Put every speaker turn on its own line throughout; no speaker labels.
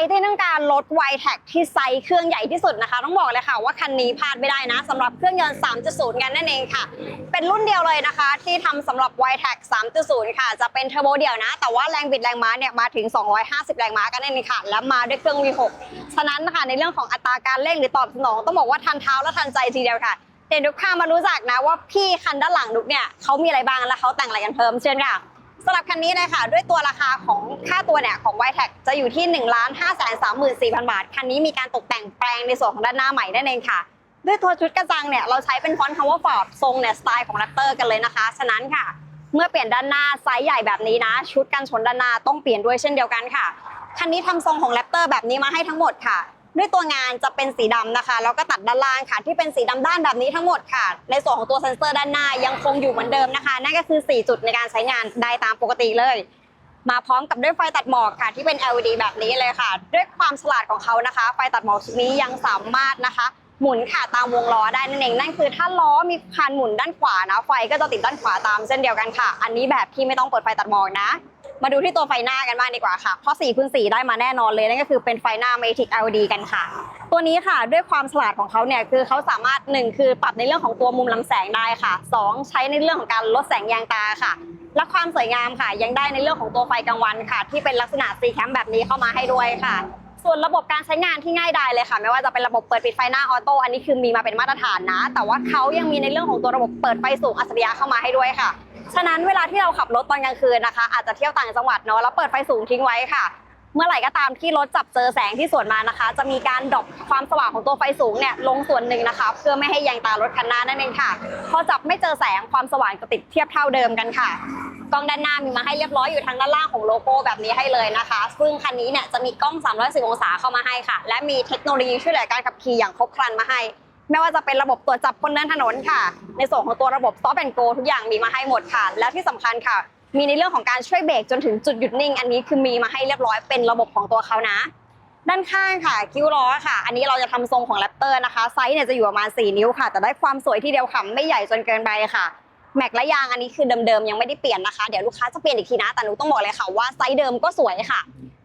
ที่ต้องการรถไวแท็กที่ไซส์เครื่องใหญ่ที่สุดนะคะ ต้องบอกเลยค่ะว่าคันนี้พลาดไม่ได้นะสำหรับเครื่องยนต์ 3.0 กันนั่นเองค่ะ เป็นรุ่นเดียวเลยนะคะ ที่ทำสำหรับไวแท็ก3.0 ค่ะ จะเป็นเทอร์โบเดียวนะ แต่ว่าแรงบิดแรงม้าเนี่ยมาถึง 250 แรงม้ากันนั่นเองค่ะ แล้วมาด้วยเครื่อง V6 ฉะนั้นนะคะในเรื่องของอัตราการเร่งหรือตอบสนอง ต้องบอกว่าทันเท้าและทันใจทีเดียวค่ะเดี๋ยวดุกข้ามารู้จักนะว่าพี่คันด้านหลังดุกเนี่ยเขามีอะไรบ้างและเขาแต่งอะไรกันเพิ่มเชิญค่ะ สำหรับคันนี้เลยค่ะ ด้วยตัวราคาของค่าตัวเนี่ยของ y t e c จะอยู่ที่ 1 5 3 4 0 0 0 บาท คันนี้มีการตกแต่งแปลงในส่วนของด้านหน้าใหม่นั่นเองค่ะ ด้วยตัวชุดกระจังเนี่ยเราใช้เป็นฟอนต์คำว่าฟอร์ดทรงเนี่ยสไตล์ของแรปเตอร์กันเลยนะคะ ฉะนั้นค่ะ เมื่อเปลี่ยนด้านหน้าไซส์ใหญ่แบบนี้นะ ชุดกันชนด้านหน้าต้องเปลี่ยนด้วยเช่นเดียวกันค่ะคันนี้ทำทรงของแรปเตอร์แบบนี้มาให้ทั้งหมดค่ะ ด้วยตัวงานจะเป็นสีดำนะคะ แล้วก็ตัดด้านล่างค่ะที่เป็นสีดำด้านแบบนี้ทั้งหมดค่ะ ในส่วนของตัวเซ็นเซอร์ด้านหน้ายังคงอยู่เหมือนเดิมนะคะ นั่นก็คือ 4 จุดในการใช้งานได้ตามปกติเลย มาพร้อมกับด้วยไฟตัดหมอกค่ะ ที่เป็น LED แบบนี้เลยค่ะ ด้วยความฉลาดของเขานะคะ ไฟตัดหมอกชุดนี้ยังสามารถนะคะ หมุนค่ะตามวงล้อได้นั่นเองนั่นคือถ้าล้อมีคันหมุนด้านขวานะไฟก็จะติดด้านขวาตามเช่นเดียวกันค่ะ อันนี้แบบที่ไม่ต้องเปิดไฟตัดหมอกนะ มาดูที่ตัวไฟหน้ากันบ้างดีกว่าค่ะ เพราะ4คูณ4ได้มาแน่นอนเลยนั่นก็คือเป็นไฟหน้า Matic LED กันค่ะ ตัวนี้ค่ะด้วยความฉลาดของเขาเนี่ยคือเขาสามารถ 1 คือปรับในเรื่องของตัวมุมลำแสงได้ค่ะ 2 ใช้ในเรื่องของการลดแสงยางตาค่ะ และความสวยงามค่ะ ยังได้ในเรื่องของตัวไฟกลางวันค่ะ ที่เป็นลักษณะซีแคมแบบนี้เข้ามาให้ด้วยค่ะส่วนระบบการใช้งานที่ง่ายดายเลยค่ะ ไม่ว่าจะเป็นระบบเปิดปิดไฟหน้าออโต้อันนี้คือมีมาเป็นมาตรฐานนะ แต่ว่าเขายังมีในเรื่องของตัวระบบเปิดไฟสูงอัจฉริยะเข้ามาให้ด้วยค่ะ ฉะนั้นเวลาที่เราขับรถตอนกลางคืนนะคะ อาจจะเที่ยวต่างจังหวัดเนาะแล้วเปิดไฟสูงทิ้งไว้ค่ะ เมื่อไหร่ก็ตามที่รถจับเจอแสงที่สวนมานะคะ จะมีการดรอปความสว่างของตัวไฟสูงเนี่ยลงส่วนหนึ่งนะคะ เพื่อไม่ให้แยงตารถคันหน้านั่นเองค่ะ พอจับไม่เจอแสงความสว่างจะติดเทียบเท่าเดิมกันค่ะกล้องด้านหน้ามีมาให้เรียบร้อยอยู่ทางด้านล่างของโลโก้แบบนี้ให้เลยนะคะ ซึ่งคันนี้เนี่ยจะมีกล้อง310องศาเข้ามาให้ค่ะ และมีเทคโนโลยีช่วยเหลือการขับขี่อย่างครบครันมาให้ ไม่ว่าจะเป็นระบบตรวจจับคนเดินถนนค่ะ ในส่วนของตัวระบบ Stop and Go ทุกอย่างมีมาให้หมดค่ะ แล้วที่สำคัญค่ะ มีในเรื่องของการช่วยเบรกจนถึงจุดหยุดนิ่ง อันนี้คือมีมาให้เรียบร้อยเป็นระบบของตัวเขานะ ด้านข้างค่ะ คิ้วล้อค่ะ อันนี้เราจะทำทรงของแรปเตอร์นะคะไซส์เนี่ยจะอยู่ประมาณ 4 นิ้วค่ะ แต่ได้ความสวยที่เดียวค่ะไม่ใหญ่จนเกินไปค่ะแม็กและยางอันนี้คือเดิมๆยังไม่ได้เปลี่ยนนะคะเดี๋ยวลูกค้าจะเปลี่ยนอีกทีนะแต่หนูต้องบอกเลยค่ะว่าไซส์เดิมก็สวยค่ะ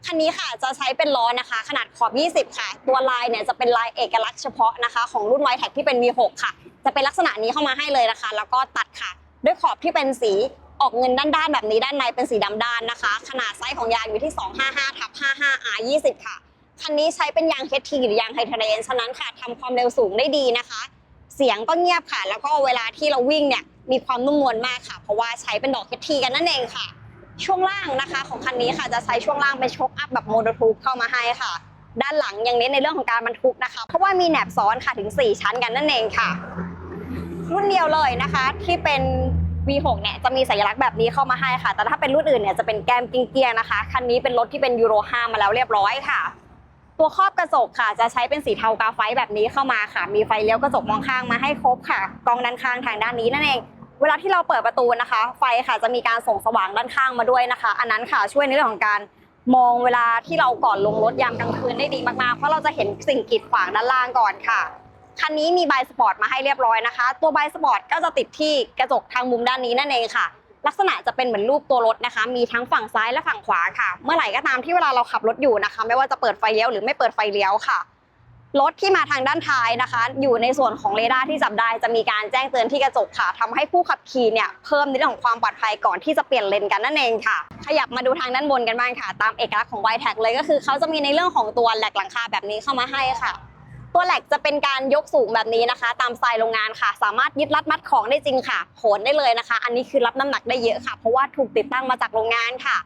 คันนี้ค่ะจะใช้เป็นล้อนะคะ ขนาดขอบ 20 ค่ะ ตัวลายเนี่ยจะเป็นลายเอกลักษณ์เฉพาะนะคะ ของรุ่น y t e c ที่เป็น V6 ค่ะ จะเป็นลักษณะนี้เข้ามาให้เลยนะคะ แล้วก็ตัดค่ะ ด้วยขอบที่เป็นสีออกเงินด้านๆแบบนี้ด้านในเป็นสีดำด้านนะคะ ขนาดไซส์ของยางอยู่ที่ 255ทับ55 R 20ค่ะคันนี้ใช้เป็นยาง HT หรือยางไฮเทเรนฉะนั้นค่ะทำความเร็วสูงได้ดีนะคะ เสียงก็เงียบค่ะ แล้วก็เวลาที่เราวิ่งเนี่ยมีความนุ่มนวลมากค่ะ เพราะว่าใช้เป็นดอก HT กันนั่นเองค่ะ ช่วงล่างนะคะ ของคันนี้ค่ะจะใช้ช่วงล่างเป็นโชคอัพแบบโมโนทูปเข้ามาให้ค่ะ ด้านหลังยังเน้นในเรื่องของการบรรทุกนะคะ เพราะว่ามีแหนบซ้อนค่ะถึง 4 ชั้นกันนั่นเองค่ะ รุ่นเดียวเลยนะคะ ที่เป็น V6 เนี่ยจะมีสัญลักษณ์แบบนี้เข้ามาให้ค่ะ แต่ถ้าเป็นรุ่นอื่นเนี่ยจะเป็นแก้มกิ้งเกียงนะคะ คันนี้เป็นรถที่เป็นยูโร5มาแล้วเรียบร้อยค่ะ ตัวครอบกระจกค่ะ จะใช้เป็นสีเทากาไฟแบบนี้เข้ามาค่ะ มีไฟเลี้ยวกระจกมองข้างมาให้ครบค่ะ กองด้านข้างทางด้านนี้นั่นเอง เวลาที่เราเปิดประตูนะคะ ไฟค่ะจะมีการส่องสว่างด้านข้างมาด้วยนะคะ อันนั้นค่ะช่วยในเรื่องของการมองเวลาที่เราก่อนลงรถยามกลางคืนได้ดีมากๆ เพราะเราจะเห็นสิ่งกีดขวางด้านล่างก่อนค่ะ คันนี้มีใบสปอร์ตมาให้เรียบร้อยนะคะ ตัวใบสปอร์ตก็จะติดที่กระจกทางมุมด้านนี้นั่นเองค่ะ ลักษณะจะเป็นเหมือนรูปตัวรถนะคะ มีทั้งฝั่งซ้ายและฝั่งขวาค่ะ เมื่อไหร่ก็ตามที่เวลาเราขับรถอยู่นะคะ ไม่ว่าจะเปิดไฟเลี้ยวหรือไม่เปิดไฟเลี้ยวค่ะ รถที่มาทางด้านท้ายนะคะ อยู่ในส่วนของเรดาร์ที่จับได้จะมีการแจ้งเตือนที่กระจกค่ะทำให้ผู้ขับขี่เนี่ยเพิ่มในเรื่องของความปลอดภัยก่อนที่จะเปลี่ยนเลนกันนั่นเองค่ะ ขยับมาดูทางด้านบนกันบ้างค่ะ ตามเอกลักษณ์ของ y t e c เลยก็คือเขาจะมีในเรื่องของตัวแหลกหลังคาแบบนี้เข้ามาให้ค่ะตัวแหลกจะเป็นการยกสูงแบบนี้นะคะ ตามสไตล์โรงงานค่ะ สามารถยึดรัดมัดของได้จริงค่ะโหนได้เลยนะคะ อันนี้คือรับน้ำหนักได้เยอะค่ะ เพราะว่าถูกติดตั้งมาจากโรงงานค่ะ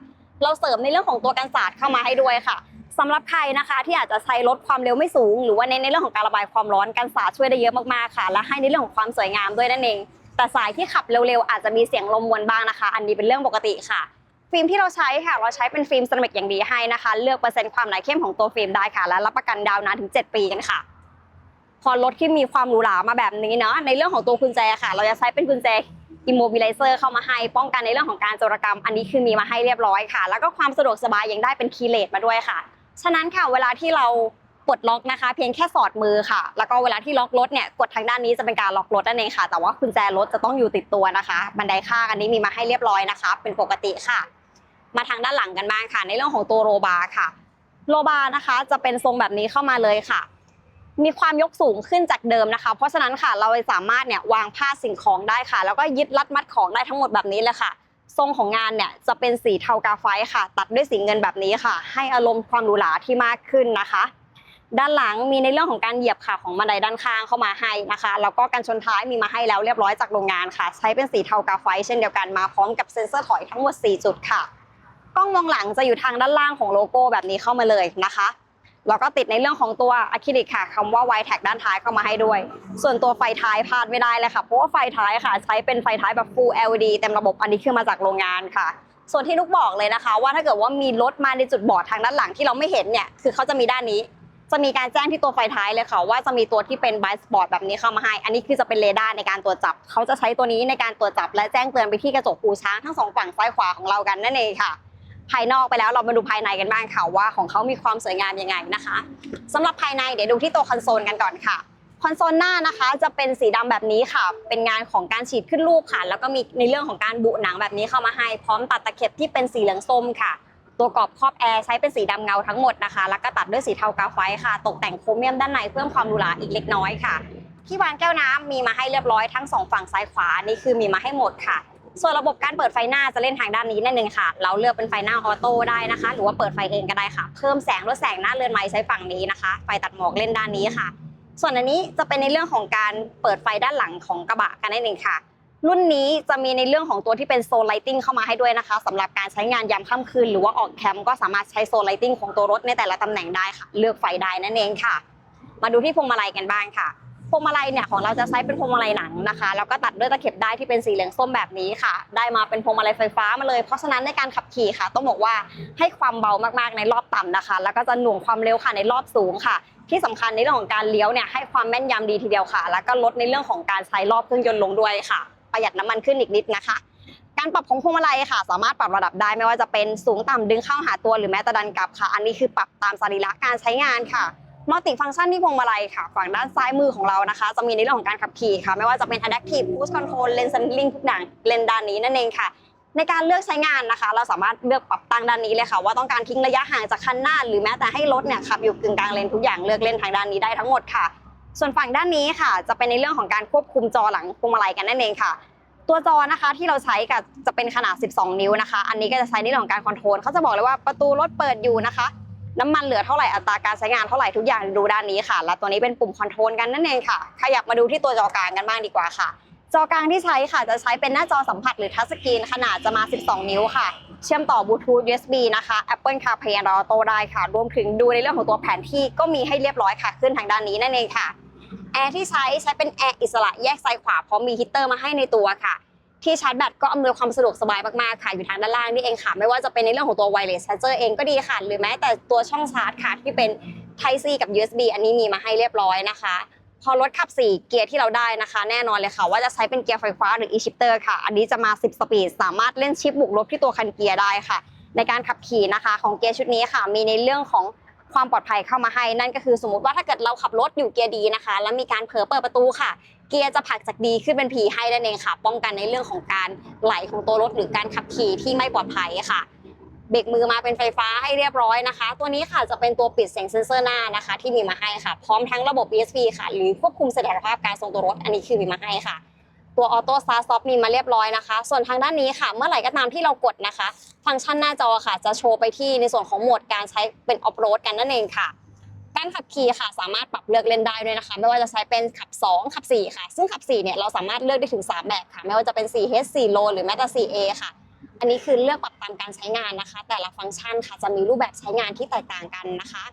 เราเสริมในเรื่องของตัวกันศาสตร์เข้ามาให้ด้วยค่ะ สำหรับใครนะคะที่อาจจะใช้ลดความเร็วไม่สูง หรือว่าในในเรื่องของการระบายความร้อนกันศาช่วยได้เยอะมากๆค่ะ และให้ในเรื่องของความสวยงามด้วยนั่นเอง แต่สายที่ขับเร็วๆอาจจะมีเสียงลมวนบ้างนะคะ อันนี้เป็นเรื่องปกติค่ะ ฟิล์มที่เราใช้ค่ะ เราใช้เป็นฟิล์มเซรามิกอย่างดีให้นะคะ เลือกเปอร์เซ็นต์ความหนาเข้มของตัวฟิล์มได้ค่ะ และรับประกันดาวนานถึง 7 ปีกันค่ะ พอรถที่มีความหรูหรามาแบบนี้เนาะในเรื่องของตัวกุญแจค่ะ เราจะใช้เป็นกุญแจ immobilizer เข้ามาให้ป้องกันในเรื่องของการโจรกรรม อันนี้คือมีมาให้เรียบร้อยค่ะ แล้วก็ความสะดวกสบายยังได้เป็นคีย์เลสมาด้วยค่ะ ฉะนั้นค่ะเวลาที่เราปลดล็อกนะคะ เพียงแค่สอดมือค่ะ แล้วก็เวลาที่ล็อกรถเนี่ยกดทางด้านนี้จะเป็นการล็อกรถนั่นเองค่ะ แต่ว่ากุญแจรถจะต้องอยู่ติดตัวนะคะ บันไดข้างอันนี้มีมาให้เรียบร้อยนะคะ เป็นปกติค่ะ มาทางด้านหลังกันบ้างค่ะ ในเรื่องของตัวโรบาร์ค่ะโลบาร์นะคะ จะเป็นทรงแบบนี้เข้ามาเลยค่ะ มีความยกสูงขึ้นจากเดิมนะคะ เพราะฉะนั้นค่ะเราสามารถเนี่ยวางผ้าสิ่งของได้ค่ะ แล้วก็ยึดรัดมัดของได้ทั้งหมดแบบนี้เลยค่ะ ทรงของงานเนี่ยจะเป็นสีเทากาไฟค่ะ ตัดด้วยสีเงินแบบนี้ค่ะ ให้อารมณ์ความหรูหราที่มากขึ้นนะคะ ด้านหลังมีในเรื่องของการเหยียบค่ะของบันไดด้านข้างเข้ามาให้นะคะแล้วก็กันชนท้ายมีมาให้แล้วเรียบร้อยจากโรงงานค่ะ ใช้เป็นสีเทากาไฟ เช่นเดียวกันมาพร้อมกับเซ็นเซอร์ถอยทั้งหมด 4 จุดค่ะกล้องมองหลังจะอยู่ทางด้านล่างของโลโก้แบบนี้เข้ามาเลยนะคะ แล้วก็ติดในเรื่องของตัวอะคริลิกค่ะคำว่า y t a g ด้านท้ายเข้ามาให้ด้วย ส่วนตัวไฟท้ายพลาดไม่ได้เลยค่ะ เพราะว่าไฟท้ายค่ะ ใช้เป็นไฟท้ายแบบ full LED เต็มระบบอันนี้คือมาจากโรงงานค่ะส่วนที่นุกบอกเลยนะคะ ว่าถ้าเกิดว่ามีรถมาในจุดบอดทางด้านหลังที่เราไม่เห็นเนี่ยคือเขาจะมีด้านนี้ จะมีการแจ้งที่ตัวไฟท้ายเลยค่ะ ว่าจะมีตัวที่เป็นไบสปอร์ตแบบนี้เข้ามาให้ อันนี้คือจะเป็นเรดาร์ในการตรวจจับ เขาจะใช้ตัวนี้ในการตรวจจับ และแจ้งเตือนไปที่กระจกหูช้างทั้งสองฝั่งซ้ายขวาของเรากันนั่นเองค่ะ ภายนอกไปแล้วเรามาดูภายในกันบ้างค่ะว่าของเขามีความสวยงามยังไงนะคะสำหรับภายในเดี๋ยวดูที่ตัวคอนโซลกันก่อนค่ะคอนโซลหน้านะคะจะเป็นสีดำแบบนี้ค่ะ เป็นงานของการฉีดขึ้นรูปค่ะ แล้วก็มีในเรื่องของการบุหนังแบบนี้เข้ามาให้ พร้อมตัดตะเข็บที่เป็นสีเหลืองส้มค่ะ ตัวกรอบครอบแอร์ใช้เป็นสีดำเงาทั้งหมดนะคะ แล้วก็ตัดด้วยสีเทากาไฟค่ะ ตกแต่งโครเมียมด้านในเพิ่มความหรูหราอีกเล็กน้อยค่ะ ที่วางแก้วน้ำมีมาให้เรียบร้อยทั้งสองฝั่งซ้ายขวา นี่คือมีมาให้หมดค่ะ ส่วนระบบการเปิดไฟหน้าจะเล่นทางด้านนี้นั่นเองค่ะ เราเลือกเป็นไฟหน้าออโต้ได้นะคะ หรือว่าเปิดไฟเองก็ได้ค่ะ เพิ่มแสงลดแสงหน้าเรือนไม้ใช้ฝั่งนี้นะคะ ไฟตัดหมอกเล่นด้านนี้ค่ะ ส่วนอันนี้จะเป็นในเรื่องของการเปิดไฟด้านหลังของกระบะกันนั่นเองค่ะ รุ่นนี้จะมีในเรื่องของตัวที่เป็นโซลไลติงเข้ามาให้ด้วยนะคะสำหรับการใช้งานยามค่ำคืนหรือว่าออกแคมป์ก็สามารถใช้โซลไลติงของตัวรถในแต่ละตำแหน่งได้ค่ะ เลือกไฟได้นั่นเองค่ะ มาดูที่พวงมาลัยกันบ้างค่ะ พวงมาลัยเนี่ยของเราจะใช้เป็นพวงมาลัยหนังนะคะแล้วก็ตัดด้วยตะเข็บได้ที่เป็นสีเหลืองส้มแบบนี้ค่ะ ได้มาเป็นพวงมาลัยไฟฟ้ามาเลย เพราะฉะนั้นในการขับขี่ค่ะ ต้องบอกว่าให้ความเบามากๆในรอบต่ำนะคะ แล้วก็จะหน่วงความเร็วค่ะในรอบสูงค่ะ ที่สำคัญในเรื่องของการเลี้ยวเนี่ยให้ความแม่นยำดีทีเดียวค่ะ แล้วก็ลดในเรื่องของการใช้รอบเครื่องยนต์ลงด้วยค่ะ ประหยัดน้ำมันขึ้นอีกนิดนะคะการปรับของพวงมาลัยค่ะ สามารถปรับระดับได้ไม่ว่าจะเป็นสูงต่ำดึงเข้าหาตัวหรือแม้แต่ดันกลับค่ะ อันนี้คือปรับตามสรีระการใช้งานค่ะ มัลติฟังก์ชันที่พวงมาลัยค่ะ ฝั่งด้านซ้ายมือของเรานะคะ จะมีในเรื่องของการขับขี่ค่ะ ไม่ว่าจะเป็น adaptive cruise control lane centering ทุกอย่างเลนด้านนี้นั่นเองค่ะ ในการเลือกใช้งานนะคะ เราสามารถเลือกปรับตั้งด้านนี้เลยค่ะ ว่าต้องการทิ้งระยะห่างจากคันหน้า หรือแม้แต่ให้รถเนี่ยขับอยู่กึ่งกลางเลนทุกอย่างเลือกเล่นทางด้านนี้ได้ทั้งหมดค่ะ ส่วนฝั่งด้านนี้ค่ะ จะเป็นในเรื่องของการควบคุมจอหลังพวงมาลัยกันนั่นเองค่ะตัวจอนะคะที่เราใช้กับจะเป็นขนาด 12 นิ้วนะคะ อันนี้ก็จะใช้ในเรื่องของการคอนโทรลเขาจะบอกเลยว่าประตูรถเปิดอยู่นะคะ น้ำมันเหลือเท่าไหร่อัตราการใช้งานเท่าไหร่ทุกอย่างดูด้านนี้ค่ะ แล้วตัวนี้เป็นปุ่มคอนโทรลกันนั่นเองค่ะขยับมาดูที่ตัวจอกลางกันบ้างดีกว่าค่ะ จอกลางที่ใช้ค่ะจะใช้เป็นหน้าจอสัมผัสหรือทัชสกรีนขนาดจะมา 12 นิ้วค่ะ เชื่อมต่อบลูทูธ USB นะคะ Apple CarPlay and Auto ได้ค่ะ รวมถึงดูในเรื่องของตัวแผนที่ก็มีให้เรียบร้อยค่ะ ขึ้นทางด้านนี้นั่นเองค่ะแอร์ที่ใช้ใช้เป็นแอร์อิสระแยกซ้ายขวาพร้อมมีฮีตเตอร์มาให้ในตัวค่ะ ที่ชาร์จแบตก็อำนวยความสะดวกสบายมากๆค่ะอยู่ทางด้านล่างนี่เองค่ะ ไม่ว่าจะเป็นในเรื่องของตัว wireless charger เองก็ดีค่ะ หรือแม้แต่ตัวช่องชาร์จค่ะที่เป็น Type C กับ USB อันนี้มีมาให้เรียบร้อยนะคะ พอรถขับ 4 เกียร์ที่เราได้นะคะ แน่นอนเลยค่ะ ว่าจะใช้เป็นเกียร์ไฟฟ้าหรือ e-shifter ค่ะ อันนี้จะมา 10 สปีด สามารถเล่นชิปบุกลบที่ตัวคันเกียร์ได้ค่ะ ในการขับขี่นะคะของเกียร์ชุดนี้ค่ะ มีในเรื่องของความปลอดภัยเข้ามาให้นั่นก็คือสมมติว่าถ้าเกิดเราขับรถอยู่เกียร์ดีนะคะ แล้วมีการเผลอเปิดประตูค่ะ เกียร์จะผลักจากดีขึ้นเป็นผีให้นั่นเองค่ะ ป้องกันในเรื่องของการไหลของตัวรถหรือการขับขี่ที่ไม่ปลอดภัยค่ะเบรกมือมาเป็นไฟฟ้าให้เรียบร้อยนะคะ ตัวนี้ค่ะจะเป็นตัวปิดเสียงเซ็นเซอร์หน้านะคะ ที่มีมาให้ค่ะ พร้อมทั้งระบบ ESP ค่ะ หรือควบคุมเสถียรภาพการทรงตัวรถ อันนี้คือมีมาให้ค่ะ ตัวออโต้สตาร์ทซ็อปมีมาเรียบร้อยนะคะ ส่วนทางด้านนี้ค่ะ เมื่อไหร่ก็ตามที่เรากดนะคะ ฟังก์ชันหน้าจอค่ะ จะโชว์ไปที่ในส่วนของโหมดการใช้เป็นออฟโรดกันนั่นเองค่ะ การขับขี่ค่ะสามารถปรับเลือกเล่นได้ด้วยนะคะ ไม่ว่าจะใช้เป็นขับ 2 ขับ 4 ค่ะ ซึ่งขับ 4 เนี่ยเราสามารถเลือกได้ถึง 3 แบบค่ะ ไม่ว่าจะเป็น 4H 4 Low หรือแม้แต่ 4A ค่ะ อันนี้คือเลือกปรับตามการใช้งานนะคะ แต่ละฟังก์ชันค่ะจะมีรูปแบบใช้งานที่แตกต่างกันนะคะ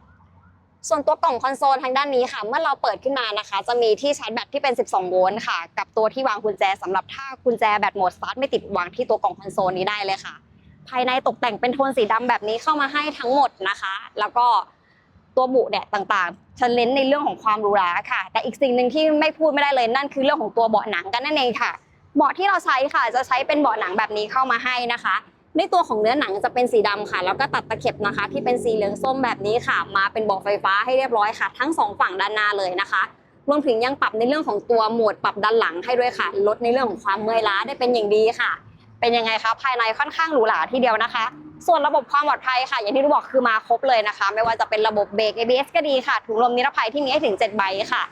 ส่วนตัวกล่องคอนโซลทางด้านนี้ค่ะ เมื่อเราเปิดขึ้นมานะคะ จะมีที่ชาร์จแบตที่เป็น 12 โวลต์ค่ะ กับตัวที่วางกุญแจสำหรับถ้ากุญแจแบตหมดสตาร์ทไม่ติดวางที่ตัวกล่องคอนโซลนี้ได้เลยค่ะ ภายในตกแต่งเป็นโทนสีดำแบบนี้เข้ามาให้ทั้งหมดนะคะ แล้วก็ ตัวบุแดดต่างๆฉันเน้นในเรื่องของความหรูหราค่ะ แต่อีกสิ่งหนึ่งที่ไม่พูดไม่ได้เลยนั่นคือเรื่องของตัวเบาะหนังกันนั่นเองค่ะ เบาะที่เราใช้ค่ะ จะใช้เป็นเบาะหนังแบบนี้เข้ามาให้นะคะ ในตัวของเนื้อหนังจะเป็นสีดำค่ะ แล้วก็ตัดตะเข็บนะคะ ที่เป็นสีเหลืองส้มแบบนี้ค่ะ มาเป็นเบาะไฟฟ้าให้เรียบร้อยค่ะ ทั้งสองฝั่งด้านหน้าเลยนะคะรวมถึงยังปรับในเรื่องของตัวโหมดปรับด้านหลังให้ด้วยค่ะ ลดในเรื่องของความเมื่อยล้าได้เป็นอย่างดีค่ะ เป็นยังไงคะภายในค่อนข้างหรูหราทีเดียวนะคะ ส่วนระบบความปลอดภัยค่ะ อย่างที่รู้บอกคือมาครบเลยนะคะ ไม่ว่าจะเป็นระบบเบรก ABS ก็ดีค่ะถุงลมนิรภัยที่มีให้ถึง 7 ใบค่ะ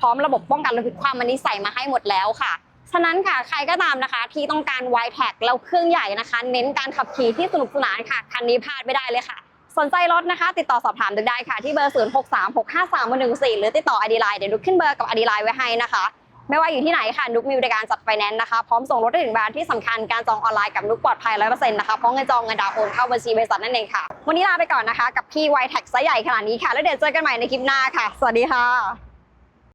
พร้อมระบบป้องกันระทึกความมันนี้ใส่มาให้หมดแล้วค่ะฉะนั้นค่ะใครก็ตามนะคะ ที่ต้องการ y t a g แล้วเครื่องใหญ่นะคะ เน้นการขับขี่ที่สนุกสนานค่ะ คันนี้พลาดไม่ได้เลยค่ะ สนใจรถนะคะ ติดต่อสอบถามได้ค่ะ ที่เบอร์ 0 6 3 6 5 3 1 4หรือติดต่ออดีไลน์เดี๋ยวนุขึ้นเบอร์กับอดีไลน์ไว้ให้นะคะ ไม่ว่าอยู่ที่ไหนค่ะนุกมีบริการจัดไฟแนนซ์นะคะพร้อมส่งรถได้ถึงบ้านที่สำคัญการจองออนไลน์กับนุกปลอดภัยร้อยเปอร์เซ็นต์นะคะเพราะเงินจองเงินดาวน์โอนเข้าบัญชีบริษัทนั่นเองค่ะ วันนี้ลาไปก่อนนะคะ กับพี่ y t a g ไซส์ใหญ่ขนาดนี้ค่ะ แล้วเดี๋ยวเจอกันใหม่ในคลิปหน้าค่ะ สวัสดีค่ะ